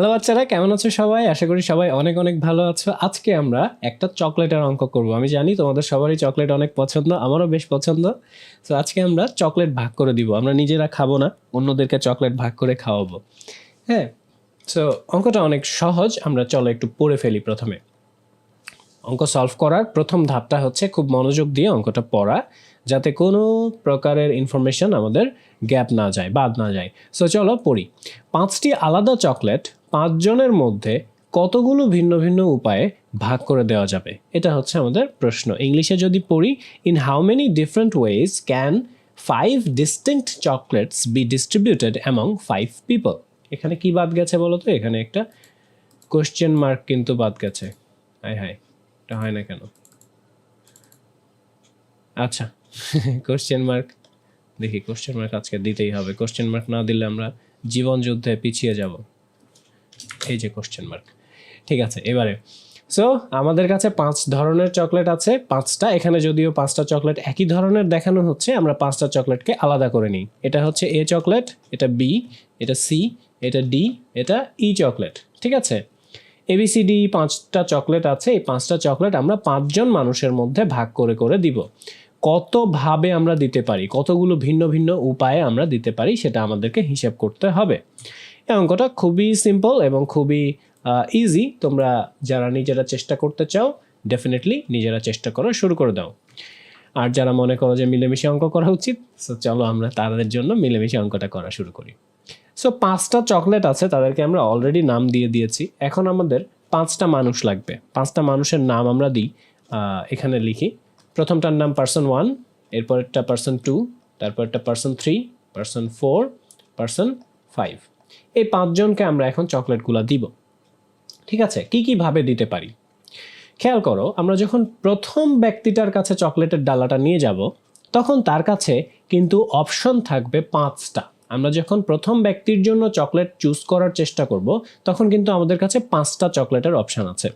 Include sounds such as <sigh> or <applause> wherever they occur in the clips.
Hello বাচ্চারা, কেমন আছো সবাই? আশা করি সবাই অনেক অনেক ভালো আছো। আজকে আমরা একটা চকলেটের অঙ্ক করব। আমি জানি তোমাদের সবারই চকলেট অনেক পছন্দ, আমারও বেশ পছন্দ। তো আজকে আমরা চকলেট ভাগ করে দিব। আমরা নিজেরা খাব না, অন্যদেরকে চকলেট ভাগ করে খাওয়াবো। হ্যাঁ সো অঙ্কটা অনেক সহজ। আমরা চলো একটু পড়ে ফেলি প্রথমে। অঙ্ক সলভ করার প্রথম ধাপটা হচ্ছে খুব মনোযোগ দিয়ে অঙ্কটা পড়া, যাতে কোনো প্রকারের ইনফরমেশন আমাদের গ্যাপ না যায়, বাদ না যায়। সো চলো পড়ি। পাঁচটি আলাদা চকলেট পাঁচজনের মধ্যে কতগুলো ভিন্ন ভিন্ন উপায়ে ভাগ করে দেওয়া যাবে? এটা হচ্ছে আমাদের প্রশ্ন। ইংলিশে যদি পড়ি in how many different ways can five distinct chocolates be distributed among five people এখানে কি বাদ গেছে বলো তো এখানে একটা কোশ্চেন মার্ক কিন্তু বাদ গেছে। হাই হাই এটা হয় না কেন? আচ্ছা <laughs> কোশ্চেন মার্ক দেখি কোশ্চেন মার্ক আজকে দিতেই হবে। কোশ্চেন মার্ক না দিলে আমরা জীবন যুদ্ধে পিছিয়ে যাব। এই যে কোশ্চেন মার্ক ঠিক আছে, এবারে। সো আমাদের কাছে পাঁচ ধরনের চকলেট আছে, পাঁচটা। এখানে যদিও পাঁচটা চকলেট একই ধরনের দেখানো হচ্ছে, আমরা পাঁচটা চকলেটকে আলাদা করে নিই। এটা হচ্ছে এ চকলেট এটা বি এটা সি এটা ডি এটা ই চকলেট ঠিক আছে? এবিসিডি পাঁচটা চকলেট আছে, এই পাঁচটা চকলেট আমরা পাঁচজন মানুষের মধ্যে ভাগ করে করে দিব। কতভাবে আমরা দিতে পারি, কতগুলো ভিন্ন ভিন্ন উপায়ে আমরা দিতে পারি, সেটা আমাদেরকে হিসাব করতে হবে। এই অঙ্কটা খুবই সিম্পল এবং খুবই ইজি তোমরা যারা নিজেরা চেষ্টা করতে চাও ডেফিনেটলি নিজেরা চেষ্টা করা, শুরু করে দাও। আর যারা মনে করো যে মিলেমিশে অঙ্ক করা উচিত সো চলো আমরা তাদের জন্য মিলেমিশে অঙ্কটা করা শুরু করি। সো পাঁচটা চকলেট আছে, তাদেরকে আমরা অলরেডি নাম দিয়ে দিয়েছি। এখন আমাদের পাঁচটা মানুষ লাগবে। পাঁচটা মানুষের নাম আমরা দিই এখানে লিখি। প্রথমটার নাম পার্সন ওয়ান এরপরেরটা পার্সন টু তারপরটা person three person four person five এই পাঁচজনকে আমরা এখন চকলেটগুলো দিব। ঠিক আছে? কি কীভাবে দিতে পারি? খেয়াল করো, আমরা যখন প্রথম ব্যক্তিটার কাছে চকলেটের ডালাটা নিয়ে যাব, তখন তার কাছে কিন্তু অপশন থাকবে পাঁচটা। আমরা যখন প্রথম ব্যক্তির জন্য চকলেট চুজ করার চেষ্টা করব, তখন কিন্তু আমাদের কাছে পাঁচটা চকলেটের অপশন আছে।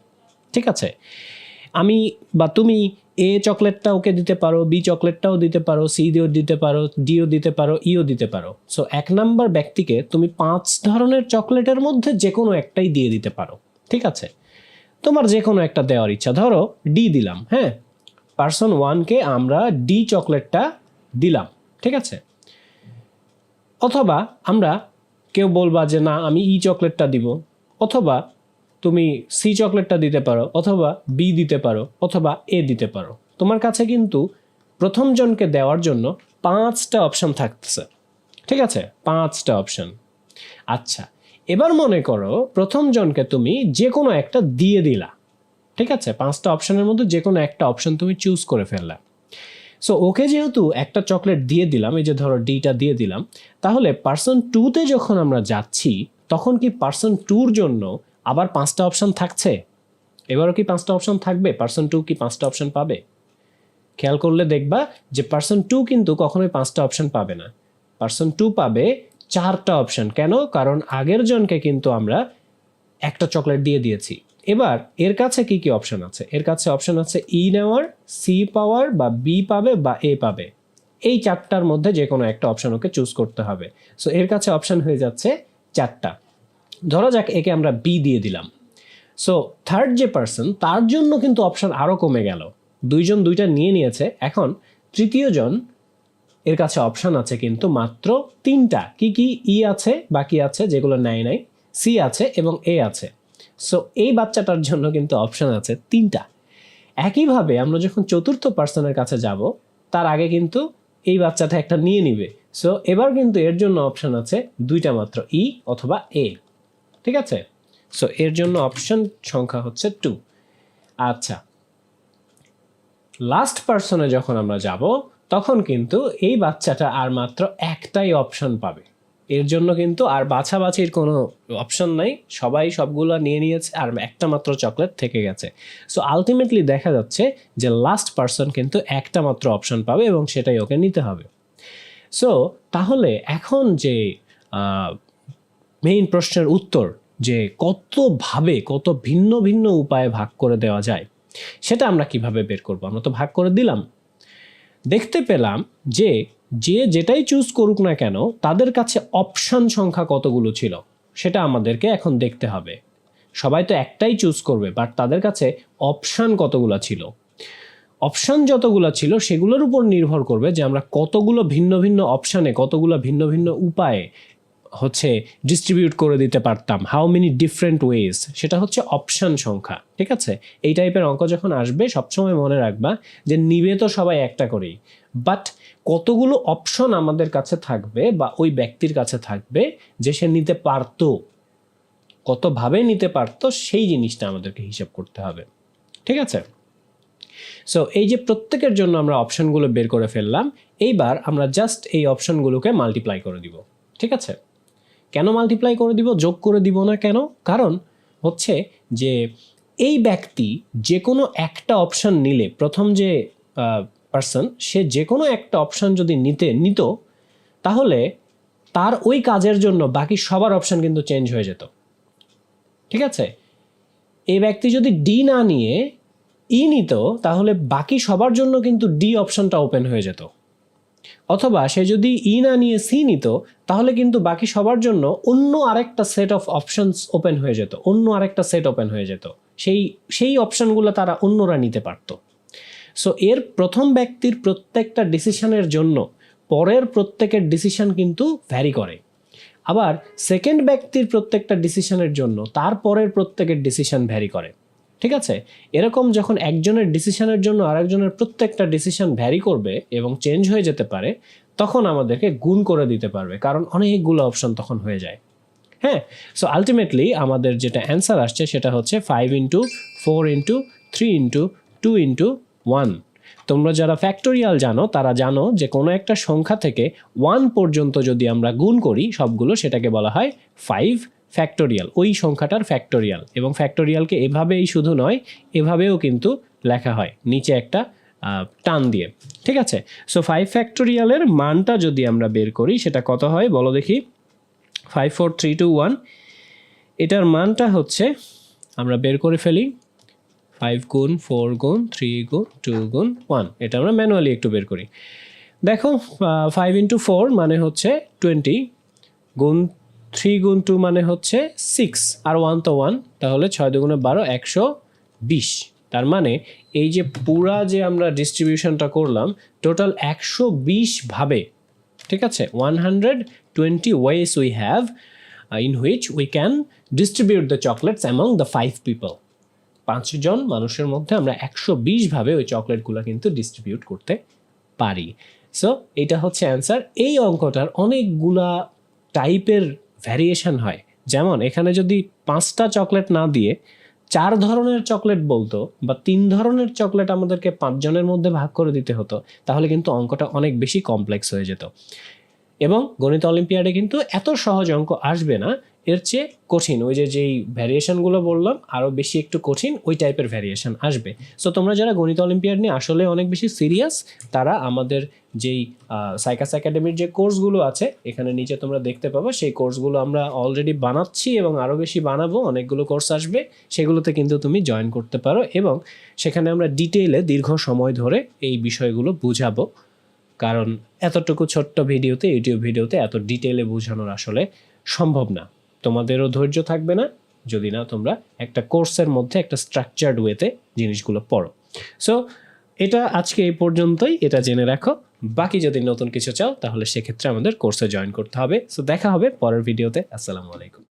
ঠিক আছে? আমি বা তুমি এ চকলেটটা ওকে দিতে পারো বি চকলেটটাও দিতে পারো সি দিও দিতে পারো ডিও দিতে পারো ইও দিতে পারো। সো এক নাম্বার ব্যক্তিকে তুমি পাঁচ ধরনের চকলেটের মধ্যে যে কোনো একটাই দিয়ে দিতে পারো। ঠিক আছে? তোমার যে কোনো একটা দেওয়ার ইচ্ছা। ধরো ডি দিলাম হ্যাঁ? পার্সন ওয়ানকে আমরা ডি চকলেটটা দিলাম। ঠিক আছে? অথবা আমরা কেউ বলবা যে, না, আমি ই চকলেটটা দিব। অথবা তুমি সি চকলেটটা দিতে পারো অথবা বি দিতে পারো অথবা এ দিতে পারো। তোমার কাছে কিন্তু প্রথম জনকে দেওয়ার জন্য পাঁচটা অপশন থাকতেছে। ঠিক আছে? পাঁচটা অপশন আচ্ছা এবার মনে করো প্রথম জনকে তুমি যে কোনো একটা দিয়ে দিলা। ঠিক আছে? পাঁচটা অপশনের মধ্যে যে কোনো একটা অপশন তুমি চুজ করে ফেললা। সো ওকে যেহেতু একটা চকলেট দিয়ে দিলাম, এই যে ধরো ডিটা দিয়ে দিলাম, তাহলে পার্সন টুতে যখন আমরা যাচ্ছি, তখন কি পার্সন টুর জন্য আবার পাঁচটা অপশন থাকছে? এবারও কি পাঁচটা অপশন থাকবে? পার্সন টু কি পাঁচটা অপশন পাবে? খেয়াল করলে দেখবা যে পার্সন টু কিন্তু কখনোই পাঁচটা অপশন পাবে না। পার্সন টু পাবে চারটা অপশন কেন? কারণ আগের জনকে কিন্তু আমরা একটা চকলেট দিয়ে দিয়েছি। এবার এর কাছে কি কি অপশন আছে? এর কাছে অপশন আছে ই নেওয়ার সি পাওয়ার বা বি পাবে বা এ পাবে। এই চারটার মধ্যে যে কোনো একটা অপশন ওকে চুজ করতে হবে। সো এর কাছে অপশন হয়ে যাচ্ছে চারটা। ধরা যাক একে আমরা বি দিয়ে দিলাম। সো থার্ড যে পার্সন তার জন্য কিন্তু অপশান আরও কমে গেল। দুইজন দুইটা নিয়ে নিয়েছে। এখন তৃতীয় জন, এর কাছে অপশন আছে কিন্তু মাত্র তিনটা। কি কি ই আছে, বাকি আছে, যেগুলো নেয় নাই সি আছে এবং এ আছে। সো এই বাচ্চাটার জন্য কিন্তু অপশান আছে তিনটা। একইভাবে আমরা যখন চতুর্থ পার্সনের কাছে যাব, তার আগে কিন্তু এই বাচ্চাটা একটা নিয়ে নিবে। সো এবার কিন্তু এর জন্য অপশান আছে দুইটা মাত্র ই অথবা এ ঠিক আছে? সো এর জন্য অপশন সংখ্যা হচ্ছে টু আচ্ছা। লাস্ট পার্সনে যখন আমরা যাব, তখন কিন্তু এই বাচ্চাটা আর মাত্র একটাই অপশন পাবে। এর জন্য কিন্তু আর বাছাবাছির কোনো অপশন নাই। সবাই সবগুলো নিয়ে নিয়েছে আর একটা মাত্র চকলেট থেকে গেছে। সো আলটিমেটলি দেখা যাচ্ছে যে লাস্ট পার্সন কিন্তু একটা মাত্র অপশন পাবে এবং সেটাই ওকে নিতে হবে। সো তাহলে এখন যে মেইন প্রশ্নের উত্তর যে কতভাবে কত ভিন্ন ভিন্ন উপায়ে ভাগ করে দেওয়া যায়, সেটা আমরা কীভাবে বের করব? আমরা তো ভাগ করে দিলাম। দেখতে পেলাম যে যে যেটাই চুজ করুক না কেন, তাদের কাছে অপশান সংখ্যা কতগুলো ছিল, সেটা আমাদেরকে এখন দেখতে হবে। সবাই তো একটাই চুজ করবে বাট তাদের কাছে অপশান কতগুলো ছিল? অপশান যতগুলো ছিল, সেগুলোর উপর নির্ভর করবে যে আমরা কতগুলো ভিন্ন ভিন্ন অপশানে কতগুলো ভিন্ন ভিন্ন উপায়ে হচ্ছে ডিস্ট্রিবিউট করে দিতে পারতাম। হাউ মেনি ডিফারেন্ট ওয়েজ সেটা হচ্ছে অপশান সংখ্যা, ঠিক আছে? এই টাইপের অঙ্ক যখন আসবে, সবসময় মনে রাখবা যে নিবে তো সবাই একটা করেই। বাট কতগুলো অপশন আমাদের কাছে থাকবে বা ওই ব্যক্তির কাছে থাকবে যে সে নিতে পারতো, কতভাবে নিতে পারতো, সেই জিনিসটা আমাদেরকে হিসাব করতে হবে, ঠিক আছে? সো এই যে প্রত্যেকের জন্য আমরা অপশনগুলো বের করে ফেললাম, এইবার আমরা জাস্ট এই অপশনগুলোকে মাল্টিপ্লাই করে দিব, ঠিক আছে? কেন মাল্টিপ্লাই করে দিব, যোগ করে দিব না কেন? কারণ হচ্ছে যে এই ব্যক্তি যে কোনো একটা অপশন নিলে, প্রথম যে পার্সন সে যে কোনো একটা অপশন যদি নিতে, নিত, তাহলে তার ওই কাজের জন্য বাকি সবার অপশন কিন্তু চেঞ্জ হয়ে যেত। ঠিক আছে? এই ব্যক্তি যদি ডি না নিয়ে ই নিত, তাহলে বাকি সবার জন্য কিন্তু ডি অপশনটা ওপেন হয়ে যেত। অথবা সে যদি ই না নিয়ে সি নিত, তাহলে কিন্তু বাকি সবার জন্য অন্য আরেকটা সেট অফ অপশনস ওপেন হয়ে যেত, অন্য আরেকটা সেট ওপেন হয়ে যেত। সেই সেই অপশনগুলো তারা অন্যরা নিতে পারত। সো এর প্রথম ব্যক্তির প্রত্যেকটা ডিসিশনের জন্য পরের প্রত্যেকের ডিসিশন কিন্তু ভ্যারি করে। আবার সেকেন্ড ব্যক্তির প্রত্যেকটা ডিসিশনের জন্য তারপরের প্রত্যেকের ডিসিশন ভ্যারি করে। ঠিক আছে? এরকম যখন একজনের ডিসিশনের জন্য আরেকজনের প্রত্যেকটা ডিসিশন ভ্যারি করবে এবং চেঞ্জ হয়ে যেতে পারে, তখন আমাদেরকে গুণ করে দিতে পারবে, কারণ অনেকগুলো অপশন তখন হয়ে যায়। হ্যাঁ? সো আলটিমেটলি আমাদের যেটা অ্যান্সার আসছে সেটা হচ্ছে five into four into three into two into one তোমরা যারা ফ্যাক্টোরিয়াল জানো, তারা জানো যে কোনো একটা সংখ্যা থেকে ওয়ান পর্যন্ত যদি আমরা গুণ করি, সবগুলো সেটাকে বলা হয় ফাইভ ফ্যাক্টোরিয়াল ওই সংখ্যাটার ফ্যাক্টোরিয়াল এবং ফ্যাক্টোরিয়ালকে এভাবেই শুধু নয়, এভাবেও কিন্তু লেখা হয় নিচে একটা টান দিয়ে, ঠিক আছে? সো ফাইভ ফ্যাক্টোরিয়ালের মানটা যদি আমরা বের করি, সেটা কত হয়? বলো দেখি। Five four three two one এটার মানটা হচ্ছে, আমরা বের করে ফেলি ফাইভ গুণ ফোর গুণ থ্রি গুণ টু গুণ ওয়ান এটা আমরা ম্যানুয়ালি একটু বের করি। দেখো ফাইভ ইন্টু ফোর মানে হচ্ছে টোয়েন্টি গুণ থ্রি গুণ টু মানে হচ্ছে সিক্স আর ওয়ান তো ওয়ান তাহলে ছয় দুগুণে বারো, একশো বিশ। তার মানে এই যে পুরা যে আমরা ডিস্ট্রিবিউশনটা করলাম টোটাল একশো বিশ ভাবে, ঠিক আছে? One hundred twenty ways we have in which we can distribute the chocolates among the five people পাঁচজন মানুষের মধ্যে আমরা একশো বিশভাবে ওই চকলেটগুলো কিন্তু ডিস্ট্রিবিউট করতে পারি। সো এটা হচ্ছে অ্যান্সার এই অঙ্কটার অনেকগুলা টাইপের ভ্যারিয়েশন হয়। যেমন, এখানে যদি পাঁচটা চকলেট না দিয়ে চার ধরনের চকলেট বলতো বা তিন ধরনের চকলেট আমাদেরকে পাঁচজনের মধ্যে ভাগ করে দিতে হতো, তাহলে কিন্তু অঙ্কটা অনেক বেশি কমপ্লেক্স হয়ে যেত। এবং গণিত অলিম্পিয়াডে কিন্তু এত সহজ অঙ্ক আসবে না এর চেয়ে কঠিন, ওই যে যেই ভ্যারিয়েশনগুলো বললাম আরও বেশি একটু কঠিন, ওই টাইপের ভ্যারিয়েশন আসবে। সো তোমরা যারা গণিত অলিম্পিয়াড নিয়ে আসলে অনেক বেশি সিরিয়াস তারা আমাদের যেই সাইকাস একাডেমির যে কোর্সগুলো আছে, এখানে নিচে তোমরা দেখতে পাবো, সেই কোর্সগুলো আমরা অলরেডি বানাচ্ছি এবং আরও বেশি বানাবো, অনেকগুলো কোর্স আসবে, সেগুলোতে কিন্তু তুমি জয়েন করতে পারো এবং সেখানে আমরা ডিটেইলে দীর্ঘ সময় ধরে এই বিষয়গুলো বুঝাবো। কারণ এতটুকু ছোট্ট ভিডিওতে ইউটিউব ভিডিওতে এত ডিটেলে বোঝানোর আসলে সম্ভব না। তোমাদেরও ধৈর্য থাকবে না, যদি না তোমরা একটা কোর্সের মধ্যে একটা স্ট্রাকচার্ড ওয়েতে জিনিসগুলো পড়ো। সো এটা আজকে এই পর্যন্তই, এটা জেনে রাখো। বাকি যদি নতুন কিছু চাও, তাহলে সেক্ষেত্রে আমাদের কোর্সে জয়েন করতে হবে। সো দেখা হবে পরের ভিডিওতে আসসালামু আলাইকুম।